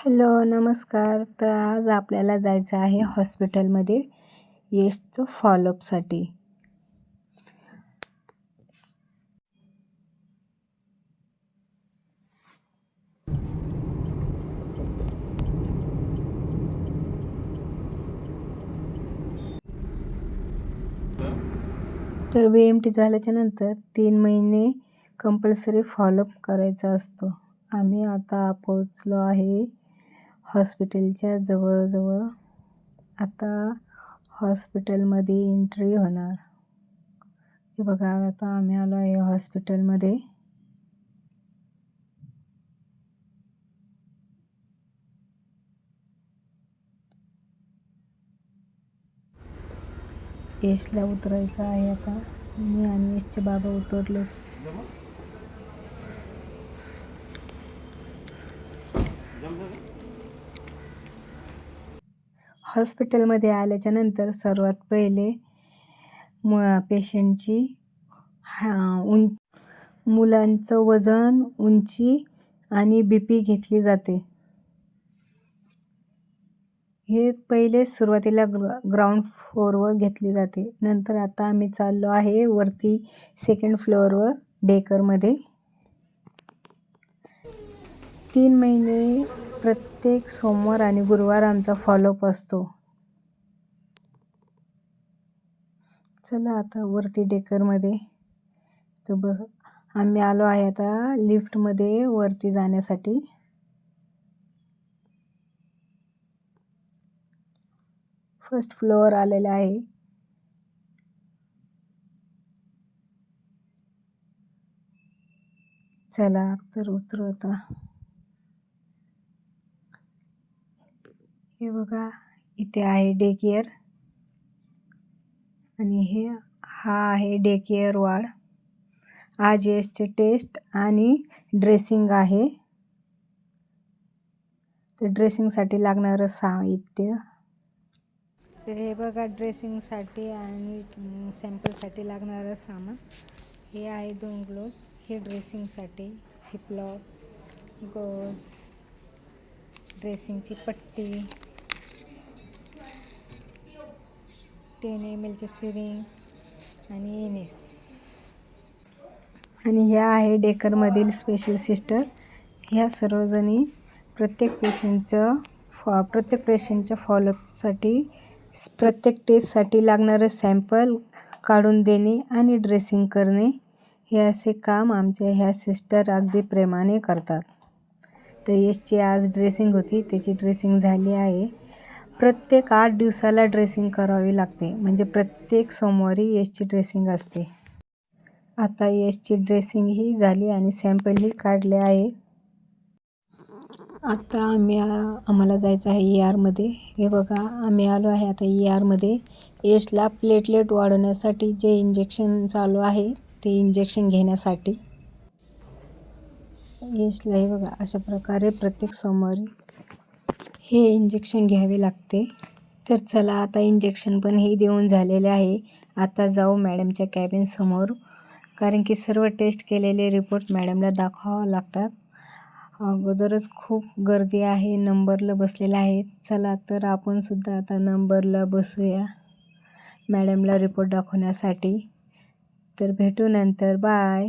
Hello नमस्कार. तर आज आपल्याला जायचं आहे हॉस्पिटलमध्ये येशचं फॉलोअपसाठी. तर बी एम टी झाल्याच्यानंतर तीन महिने कंपल्सरी फॉलोअप करायचा असतो. आम्ही आता पोचलो आहे हॉस्पिटलच्या जवळजवळ आता हॉस्पिटलमध्ये एंट्री होणार. हे बघा आता आम्ही आलो आहे हॉस्पिटलमध्ये. यशला उतरायचं आहे आता. मी आणि यशचे बाबा उतरलो. हॉस्पिटलमध्ये आल्याच्यानंतर सर्वात पहिले मु पेशंटची हा उं मुलांचं वजन उंची आणि बी पी घेतली जाते. हे पहिले सुरुवातीला ग्र ग्राउंड फ्लोअरवर घेतली जाते. नंतर आता आम्ही चाललो आहे वरती सेकंड फ्लोअरवर डेकरमध्ये. तीन महिने प्रत्येक सोमवार आणि गुरुवार आमचा फॉलोअप असतो. चला आता वरती डेकरमध्ये तर बस आम्ही आलो आहे आता लिफ्टमध्ये वरती जाण्यासाठी. फर्स्ट फ्लोअर आलेला आहे. चला तर उतरू आता. हे बघा इथे आहे डे केअर आणि हे हा आहे डे केअर वार्ड आज एसचे टेस्ट आणि ड्रेसिंग आहे. तर ड्रेसिंगसाठी लागणारं साहित्य. तर हे बघा ड्रेसिंगसाठी आणि सॅम्पलसाठी लागणारं सामान. हे आहे दोन ग्लोज हे ड्रेसिंगसाठी हिपलॉप गोज ड्रेसिंगची पट्टी. टेन एम एलचे सिरिंग आणि एन एस. आणि ह्या आहे डेकरमधील स्पेशल सिस्टर. ह्या सर्वजणी प्रत्येक पेशंटचं फॉ प्रत्येक पेशंटच्या फॉलोअपसाठी प्रत्येक टेस्टसाठी लागणारं सॅम्पल काढून देणे आणि ड्रेसिंग करणे हे असे काम आमच्या ह्या सिस्टर अगदी प्रेमाने करतात. तर यशची आज ड्रेसिंग होती त्याची ड्रेसिंग झाली आहे. प्रत्येक आठ दिवसाला ड्रेसिंग करावी लागते. म्हणजे प्रत्येक सोमवारी यशची ड्रेसिंग असते. आता यशची ड्रेसिंग ही झाली आणि सॅम्पलही काढले आहे. आता आम्ही आम्हाला जायचं आहे ई आरमध्ये हे बघा आम्ही आलो आहे आता ई आरमध्ये यशला प्लेटलेट वाढवण्यासाठी जे इंजेक्शन चालू आहे ते इंजेक्शन घेण्यासाठी. यशला हे बघा अशा प्रकारे प्रत्येक सोमवारी हे इंजेक्शन घ्यावे लागते. तर चला आता इंजेक्शन पण हे देऊन झालेले आहे. आता जाऊ मॅडमच्या कॅबिनसमोर कारण की सर्व टेस्ट केलेले रिपोर्ट मॅडमला दाखवावं लागतात. अगोदरच खूप गर्दी आहे. नंबरला बसलेला आहे चला तर आपणसुद्धा आता नंबरला बसूया. मॅडमला रिपोर्ट दाखवण्यासाठी. तर भेटू नंतर. बाय